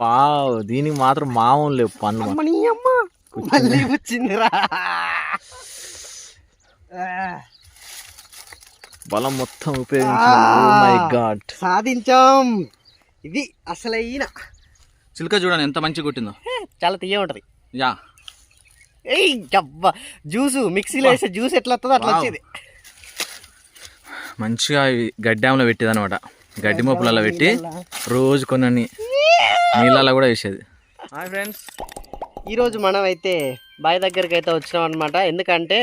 Wow దీనికి మాత్రం మామూలు లేవు మాత్రం. అమ్మని అమ్మ. మళ్ళీ వచ్చిందిరా. బలం మొత్తం ఉపయోగించిన మై గాడ్ సాధించాం. ఇది అసలైన. చిలుక చూడండి ఎంత మంచి కొట్టిందో. చాలా తీయ ఉంటది. యా. ఏయ్ అబ్బా జ్యూస్ మిక్సీలో వేసే జ్యూస్ ఎట్లా వస్తుందో అట్లా. వచ్చేది. మంచిగా గడ్డాంలో పెట్టేది అనమాట గడ్డి మోపులలో పెట్టి రోజు కొన్ని. నీళ్ళలో కూడా వేసేది. Hi friends. ఈరోజు మనం అయితే బావి దగ్గరికి అయితే వచ్చినాం అనమాట ఎందుకంటే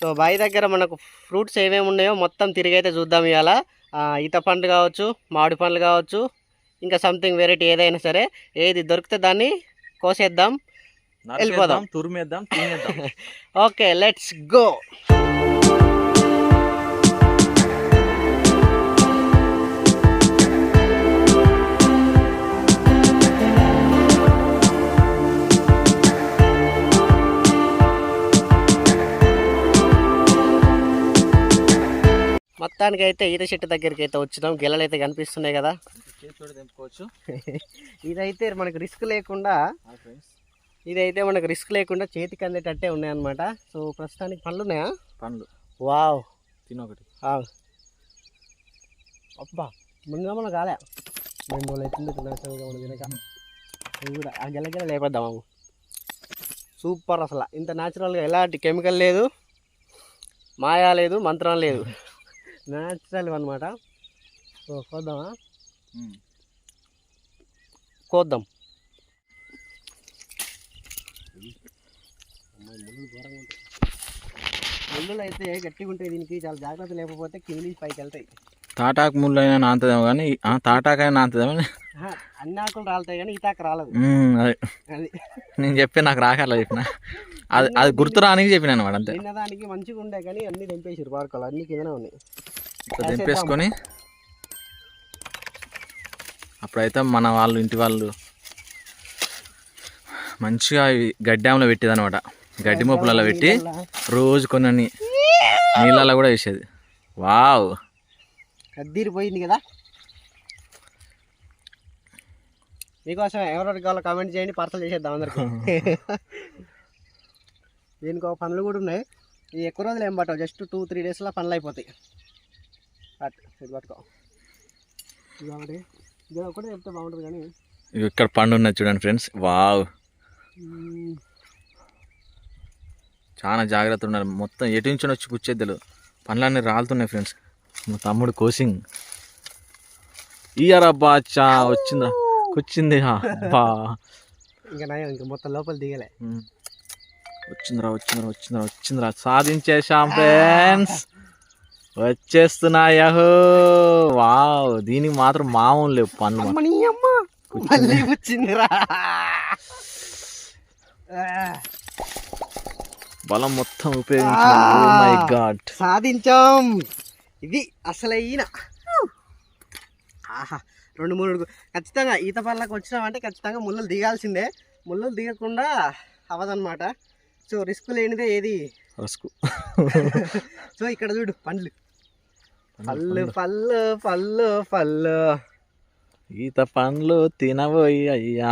సో బావి దగ్గర మనకు ఫ్రూట్స్ ఏమేమి ఉన్నాయో మొత్తం తిరిగి అయితే చూద్దాం ఇవాళ. ఆ, ఈత పండ్లు కావచ్చు మామిడి పండ్లు కావచ్చు ఇంకా సంథింగ్ వెరైటీ ఏదైనా సరే ఏది దొరికితే దాన్ని కోసేద్దాం వెళ్ళిపోదాం. తురిమేద్దాం తినేద్దాం. ఓకే లెట్స్ గో మొత్తానికి అయితే ఈత చెట్టు దగ్గరికి అయితే వచ్చినాం. గెలలు అయితే కనిపిస్తున్నాయి కదా. తెంపుకోవచ్చు ఇదైతే మనకు రిస్క్ లేకుండా ఇదైతే మనకు రిస్క్ లేకుండా చేతికి అందేటట్టే ఉన్నాయన్నమాట. సో ప్రస్తుతానికి పనులు ఉన్నాయా పండ్లు. వావ్. తినొకటి. ఆవ్. అబ్బా ముందుగా మనం కాలే. రెండు రోజులు అవుతుంది మనం తినక కూడా ఆ గెల గెల లేపద్దాము సూపర్ అసలు. ఇంత న్యాచురల్గా ఎలాంటి కెమికల్ లేదు. మాయా లేదు మంత్రం లేదు. న్యాచురల్ అనమాట సో కోద్దామా? కోద్దాం. ముళ్ళు అయితే గట్టిగా ఉంటాయి దీనికి చాలా జాగ్రత్త లేకపోతే కింది నుంచి పైకి వెళ్తాయి. తాటాకు ముళ్ళు అయినా నాంతదేమో కానీ ఆ, తాటాకైనా నాంతదేమో అన్ని ఆకులు రాలుతాయి కానీ ఈతాక రాలదు. మ్మ్, అదే. అది. నేను చెప్పి నాకు రాకర్లా చెప్పిన. అది అది గుర్తు రానికి చెప్పిన అనమాట అంతే. మంచిగా ఉండే కానీ అన్ని తెంపేసారు పార్కోలు అన్ని కిందనే ఉన్నాయి. ఇట్లా తెంపేసుకొని అప్పుడైతే మన వాళ్ళు ఇంటి వాళ్ళు మంచిగా గడ్డాంలో పెట్టేది అనమాట గడ్డి మోపులలో పెట్టి రోజు కొన్ని నీళ్ళలో కూడా వేసేది. వావ్! కద్దీరి పోయింది కదా? మీకోసం ఎవరెవరికి కావాలో కామెంట్ చేయండి పార్సల్ చేసేద్దాం అందరికి. దీనికి ఒక పనులు కూడా ఉన్నాయి. ఈ ఎక్కువ రోజులు ఏం పట్టవు. జస్ట్ టూ త్రీ డేస్లో పనులు అయిపోతాయి. ఇది పట్టుకో. ఇది ఒకటి. ఇది ఒకటి చెప్తే బాగుంటుంది కానీ. ఇక్కడ పండు ఉన్నది చూడండి ఫ్రెండ్స్. వావ్. చాలా జాగ్రత్త ఉండాలి. మొత్తం ఎటు నుంచి వచ్చి పుచ్చేద్దలు పండ్లన్నీ రాలుతున్నాయి ఫ్రెండ్స్. మా తమ్ముడు కోసింగ్. ఇయరబ్బా చా వచ్చిందా వచ్చింది అబ్బా. ఇంకా నయం ఇంకా మొత్తం లోపల దిగలే. వచ్చిందిరా వచ్చిందిరా వచ్చిందిరా వచ్చిందిరా సాధించేశాం ఫ్రెండ్స్. వచ్చేస్తున్నాయహో వావ్ దీనికి మాత్రం మామూలు లేవు మళ్ళీ వచ్చిందిరా బలం మొత్తం ఉపయోగించిన మై గాడ్ సాధించాం. ఇది అసలైన. ఆహా రెండు మూడు ఖచ్చితంగా ఈత పళ్ళకి వచ్చినామంటే ఖచ్చితంగా ముళ్ళలు దిగాల్సిందే. ముళ్ళలు దిగకుండా అవ్వదన్నమాట సో రిస్క్ లేనిదే ఏది? రసుకు. సో ఇక్కడ చూడు పండ్లు. పళ్ళు పళ్ళు పళ్ళు పళ్ళు. ఈత పండ్లు తినబోయి అయ్యా.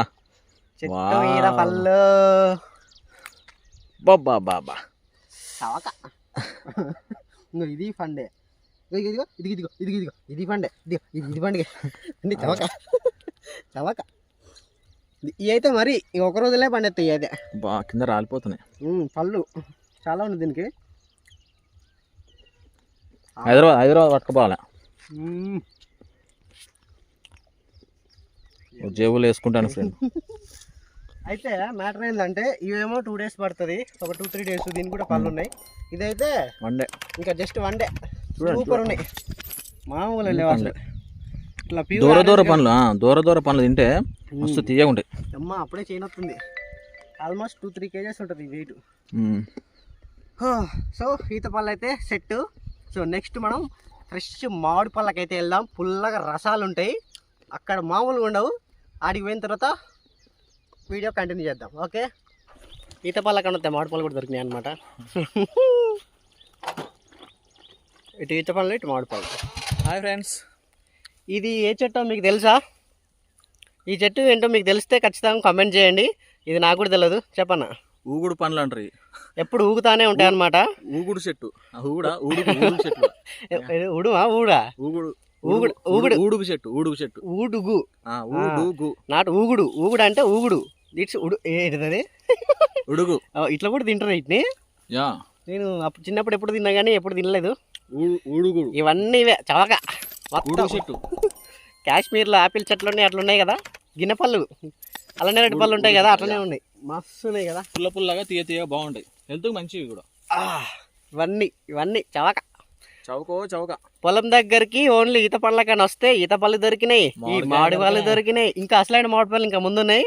చెట్టు. పళ్ళు. బాబా బాబా చవక. ఇంకో ఇది పండే. ఇదిగో ఇదిగో ఇదిగో ఇదిగో ఇది పండే. ఇదిగో ఇది ఇది పండుగ. అండి చవక. చవక. ఇవి అయితే మరి ఒక రోజులే పండేస్తాయి అయితే బా కింద రాలిపోతున్నాయి. పళ్ళు. చాలా ఉంది దీనికి. హైదరాబాద్ హైదరాబాద్ పట్టుకుపోవాలి. జేబులు వేసుకుంటాను ఫ్రెండ్. అయితే మ్యాటర్ ఏంటంటే ఇవేమో టూ డేస్ పడుతుంది. ఒక టూ త్రీ డేస్ దీనికి కూడా పళ్ళు ఉన్నాయి. ఇదైతే మండే ఇంకా జస్ట్ వన్ డే. సూపర్ ఉన్నాయి. మామూలు లేవు అసలు. ఇట్లా దూర దూర పండ్లు ఆ, దూర దూర పండ్లు తింటే మస్తు తీయగా ఉంటాయి అమ్మ అప్పుడే చేయనొస్తుంది ఆల్మోస్ట్ టూ త్రీ కేజెస్ ఉంటుంది వెయిట్. సో ఈత పళ్ళు అయితే సెట్ సో నెక్స్ట్ మనం ఫ్రెష్ మామిడి పళ్ళకైతే వెళ్దాం. పుల్లగా రసాలు ఉంటాయి. అక్కడ మామూలుగా ఉండవు. ఆడికి పోయిన తర్వాత వీడియో కంటిన్యూ చేద్దాం. ఓకే ఈత పళ్ళ కన్నా మామిడి పళ్ళు కూడా దొరికినాయి అనమాట ఇటు ఈత పళ్ళు ఇటు మామిడి పళ్ళు. హాయ్ ఫ్రెండ్స్ ఇది ఏ చెట్టో మీకు తెలుసా? ఈ చెట్టు ఏంటో మీకు తెలిస్తే ఖచ్చితంగా కామెంట్ చేయండి. ఇది నాకు కూడా తెలియదు చెప్పన్న ఊగుడు పండ్లు అంటారు. ఎప్పుడు ఊగుతానే ఉంటాయి అనమాట ఊగుడు చెట్టు. ఊగుడా? చెట్టు. ఊడా? ఊగుడు. ఊగుడు- ఊగుడు. ఊడుగు చెట్టు ఊడుగు చెట్టు. ఊడుగు. ఊడుగు. నాటు ఊగుడు. ఊగుడు అంటే ఊగుడు. ఇట్స్ ఉడు ఏంటిది ఉడుగు. ఇట్లా కూడా తింటారు వీటిని? యా. నేను అప్పుడు చిన్నప్పుడు ఎప్పుడు తిన్నా కానీ ఎప్పుడు తినలేదు. ఊ- ఊడుగుడు. ఇవన్నీ ఇవే. చవక. ఊడుగు చెట్టు. కాశ్మీర్లో ఆపిల్ చెట్లు ఉన్నాయి అట్లా ఉన్నాయి కదా. గిన్నె పళ్ళు. అలానే రెడ్డి పళ్ళు ఉంటాయి కదా అట్లనే ఉన్నాయి. మస్తు ఉన్నాయి కదా. పుల్ల పుల్లగా తీయ తీయ బాగుంటాయి. హెల్త్ మంచివి కూడా. ఇవన్నీ ఇవన్నీ చవక. చౌకో చౌక. పొలం దగ్గరికి ఓన్లీ ఈత పళ్ళకని వస్తే ఈత పళ్ళు దొరికినాయి ఈ మామిడి పళ్ళు దొరికినాయి. ఇంకా అసలైన మామిడి పళ్ళు ఇంకా ముందున్నాయి.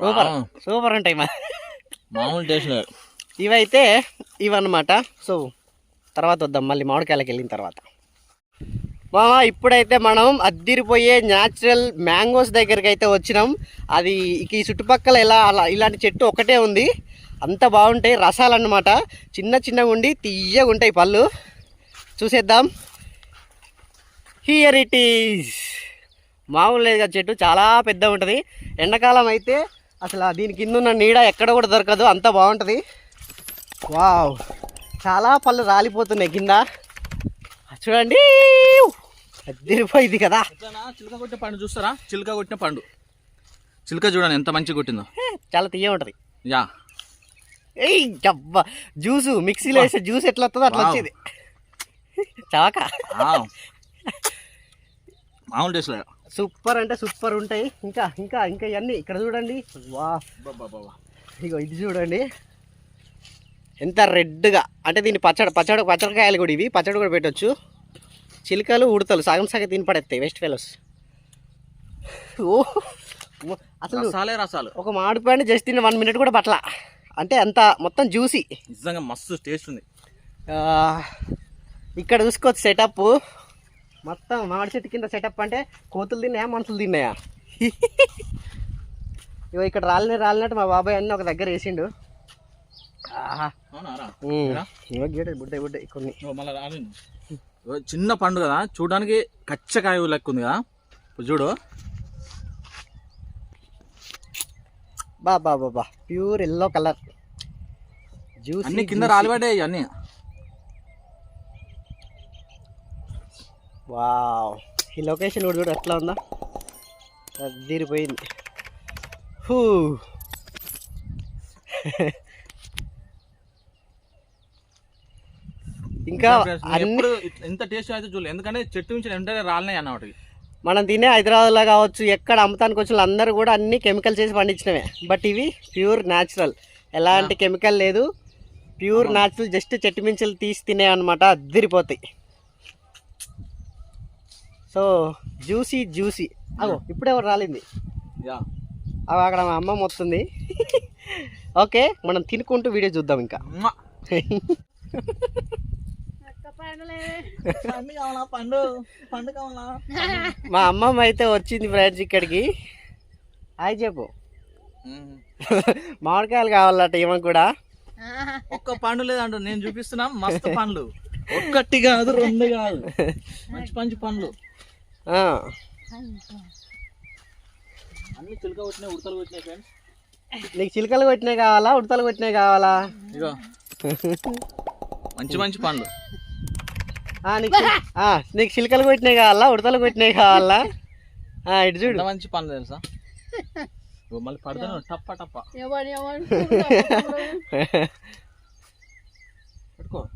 సూపర్ సూపర్ ఉంటాయి మా. మామూలు టేస్ట్ లేదు. ఇవైతే ఇవన్నమాట. సో తర్వాత వద్దాం మళ్ళీ మామిడికాయలకి వెళ్ళిన తర్వాత. మామ ఇప్పుడైతే మనం అద్దిరిపోయే న్యాచురల్ మ్యాంగోస్ దగ్గరికి అయితే వచ్చినాం. అది ఈ చుట్టుపక్కల ఇలా అలా ఇలాంటి చెట్టు ఒకటే ఉంది. అంత బాగుంటాయి రసాలు అన్నమాట చిన్న చిన్నగా ఉండి తీయగా ఉంటాయి పళ్ళు. చూసేద్దాం. హియర్ ఇట్ ఈస్ మామూలు లేదు చెట్టు చాలా పెద్ద ఉంటుంది. ఎండాకాలం అయితే అసలు దీని కింద ఉన్న నీడ ఎక్కడ కూడా దొరకదు అంత బాగుంటుంది. వావ్. చాలా పళ్ళు రాలిపోతున్నాయి కింద. చూడండి. అదిరిపోయింది కదా. చిలుక కొట్టిన పండు చూస్తారా? చిలుక కొట్టిన పండు. చిలుక చూడండి ఎంత మంచిగా కొట్టిందో. చాలా తీయ ఉంటుంది. యా. ఏయ్ డబ్బా జ్యూసు మిక్సీలో వేసే జ్యూస్ ఎట్లా వస్తుందో అట్లా. వచ్చేది. చాక. మామూలు టేస్ట్ సూపర్ అంటే సూపర్ ఉంటాయి. ఇంకా ఇంకా ఇంకా ఇవన్నీ ఇక్కడ చూడండి. వా. ఇగో ఇది చూడండి. ఎంత రెడ్గా. అంటే దీన్ని పచ్చడి పచ్చడి పచ్చడికాయలు కూడా ఇవి. పచ్చడి కూడా పెట్టొచ్చు. చిలుకలు ఉడతలు సగం సగం తిని పడేస్తాయి వెస్ట్ ఫెలోస్ ఓ అసలు రసాలే రసాలు. ఒక మామిడిపండు జస్ట్ తిన్న వన్ మినిట్ కూడా పట్ల అంటే అంత మొత్తం జ్యూసీ నిజంగా మస్తు టేస్ట్ ఉంది. ఇక్కడ చూసుకోవచ్చు సెటప్ మొత్తం మామిడి చెట్టు కింద సెటప్ అంటే కోతులు తిన్నాయా మనుషులు తిన్నాయా? ఇగో ఇక్కడ రాలిన రాలినట్టు మా బాబాయ్ అన్నీ ఒక దగ్గర వేసిండు. బుడ్డ బుడ్డ కొన్ని. చిన్న పండు కదా. చూడడానికి కచ్చకాయ లెక్క ఉంది కదా. చూడు. బా బా బా బా. Pure yellow colour. జ్యూస్ అన్ని కింద రాలిపడ్డాయి అన్ని వావ్. ఈ లొకేషన్ కూడా చూడు ఎట్లా ఉందా. అదిరిపోయింది హూ. ఇంకా అన్ని ఇంత టేస్ట్ అయితే చూడలేదు. ఎందుకంటే చెట్టు నుంచి వెంటనే రాలినాయి అన్నమాట. మనం తినే హైదరాబాద్లో కావచ్చు ఎక్కడ అమ్మతానికి వచ్చిన అందరూ కూడా అన్ని కెమికల్ చేసి పండించినవే. బట్ ఇవి ప్యూర్ న్యాచురల్ ఎలాంటి కెమికల్ లేదు. ప్యూర్ న్యాచురల్ జస్ట్ చెట్టు మించులు తీసి తినే అనమాట అద్దరిపోతాయి. సో జ్యూసీ జ్యూసీ అగో ఇప్పుడే ఎవరు రాలింది? యా. అవి అక్కడ మా అమ్మ మొత్తుంది. ఓకే మనం తినుకుంటూ వీడియో చూద్దాం ఇంకా. పండు కావాలా పండు పండు కావాలా మా అమ్మమ్మ అయితే వచ్చింది ఫ్రెండ్స్ ఇక్కడికి. హాయ్ చెప్పు. మ్మ్. మామిడికాయలు కావాలట ఏమో కూడా. ఒక్క పండు లేదంటు నేను చూపిస్తున్నా మస్తు పండ్లు. ఒక్కటి కాదు రెండు కాదు. మంచి మంచి పండ్లు. ఆ, అన్ని చిలుక వచ్చినాయి ఉడతలు వచ్చినాయి ఫ్రెండ్స్. నీకు చిలుకలు కొట్టినాయి కావాలా ఉడతలు కొట్టినాయి కావాలా? ఇగో. మంచి మంచి పండ్లు. నీకు చిల్- ఆ, నీకు చిలుకలు కొట్టినాయి కావాలా? ఉడతలు కొట్టినాయి కావాలా? ఆ, ఇటు చూడు. ఎంత మంచి పండ్లు తెలుసా? మళ్ళీ పడతాను. టప్ప టప్ప. పెట్టుకో.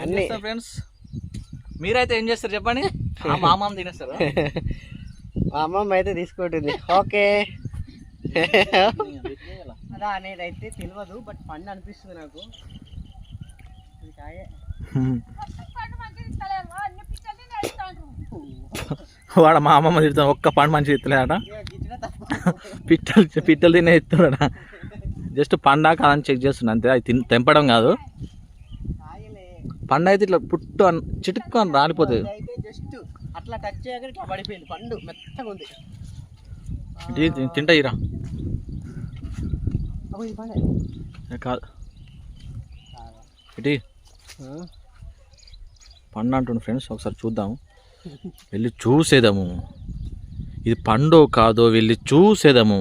అన్ని. ఫ్రెండ్స్ మీరైతే ఏం చేస్తారు చెప్పండి? ఆ మా మామ తినేస్తారు? మా అమ్మమ్మ అయితే తీసుకుంటుంది. ఓకే. అదా అనేది అయితే తెలియదు బట్ పండు అనిపిస్తుంది నాకు. ఇది కాయే. వాడు మా అమ్మమ్మ తిడతాను ఒక్క పండు మంచిగా తప్ప. పిట్టలు పిట్టలు తినే ఇస్తున్నాడా జస్ట్ పండా కాదని చెక్ చేస్తున్నా అంతే అది తిన్ తెంపడం కాదు. పండు అయితే ఇట్లా పుట్టు అని చిటుక్కు అని రాలిపోతుంది. అట్లా టచ్ పడిపోయింది పండు మెత్తగా ఉంది తింటా ఇరా కాదు. ఇటీ పండు అంటుండు ఫ్రెండ్స్ ఒకసారి చూద్దాము. వెళ్ళి చూసేదాము. ఇది పండో కాదో వెళ్ళి చూసేదాము.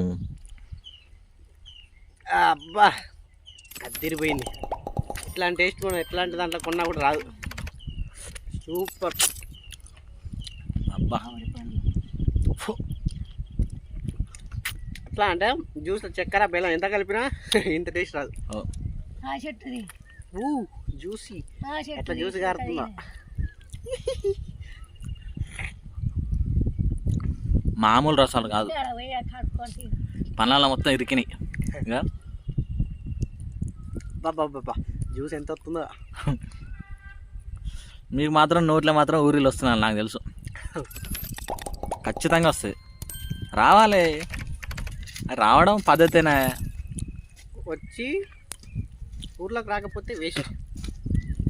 అబ్బా అదిరిపోయింది ఇట్లాంటి టేస్ట్ మనం ఎట్లాంటి దాంట్లో కొన్నా కూడా రాదు. సూపర్. అబ్బా. ఎట్లా అంటే జ్యూస్లో చక్కెర బెల్లం ఎంత కలిపినా ఇంత టేస్ట్ రాదు. ఓ, ఆ చెట్టుది. ఊ జ్యూసీ. ఆ చెట్టు ఎట్లా జ్యూస్ గారుతుందా. మామూలు రసాలు కాదు. పన్నాల మొత్తం ఇరికినాయి. ఇంకా? బాబా జ్యూస్ ఎంత వస్తుందో. మీకు మాత్రం నోట్లో మాత్రం ఊరిలో వస్తున్నాను నాకు తెలుసు. ఖచ్చితంగా వస్తాయి. రావాలి. రావడం పద్ధతేనా? వచ్చి ఊర్లోకి రాకపోతే వేస్ట్.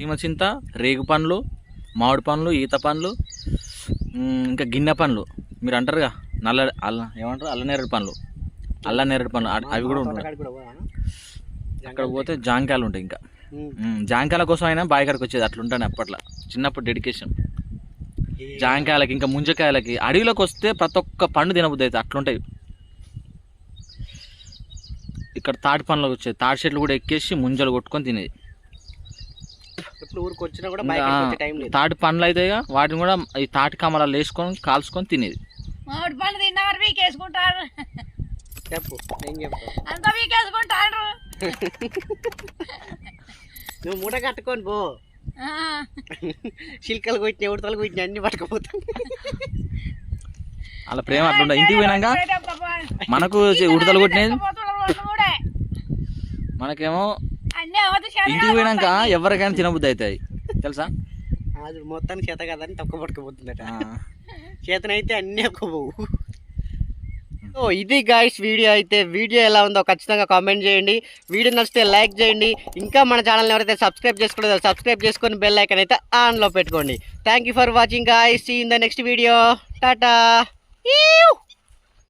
ఈమ చింత రేగు పండ్లు మామిడి పండ్లు ఈత పండ్లు ఇంకా గిన్నె పండ్లు. మీరు అంటారుగా నల్ల అల్ల ఏమంటారు? అల్ల నేరేడు పండ్లు. అల్ల నేరేడు పండ్లు అవి కూడా ఉంటాయి? అక్కడ పోతే జాంకాయలు ఉంటాయి ఇంకా. జాంకాయల కోసం అయినా బాయికాడికి వచ్చేది అట్లుంటాను అప్పట్లో. చిన్నప్పుడు డెడికేషన్ జాంకాయలకి ఇంకా ముంజకాయలకి అడవిలోకి వస్తే ప్రతి ఒక్క పండు తినబుద్ధి అవుతుంది అట్లుంటాయి. ఇక్కడ తాటి పండ్లకు వచ్చేది. తాటి చెట్లు కూడా ఎక్కేసి ముంజలు కొట్టుకొని తినేది. ఎప్పుడు ఊరికి వచ్చినా కూడా వచ్చే టైం లేదు. తాటి పండ్లు అయితే వాటిని కూడా ఈ తాటి కమలాలు వేసుకొని కాల్చుకొని తినేది. మామిడి పండు తిన్నవారు వీకేసుకుంటారు. చెప్పు ఏం చెప్తావు? అంతా వీకేసుకుంటారు. నువ్వు మూట కట్టుకొని పో. ఆ, చిల్కలు కొట్టిన ఉడతలు కొట్టిన అన్ని పట్టుకుపోతాం అలా ప్రేమ అట్లుండే ఇంటికి పోయినాక మనకు ఉడతలు కొట్టినది. మనకేమో ఇంటికి పోయినాక ఎవరికైనా తినబుద్ధి అవుతాయి తెలుసా? అది మొత్తానికి చేత కదని తక్కువ పట్టుకుపోతుందట. చేతనైతే అన్నీ ఒక్కపోవు సో ఇది గాయస్ వీడియో అయితే వీడియో ఎలా ఉందో ఖచ్చితంగా కామెంట్ చేయండి. వీడియో నచ్చితే లైక్ చేయండి. ఇంకా మన ఛానల్ని ఎవరైతే సబ్స్క్రైబ్ చేసుకోలేదో సబ్స్క్రైబ్ చేసుకొని బెల్ ఐకన్ అయితే ఆన్లో పెట్టుకోండి. Thank you for watching guys see in the next video tata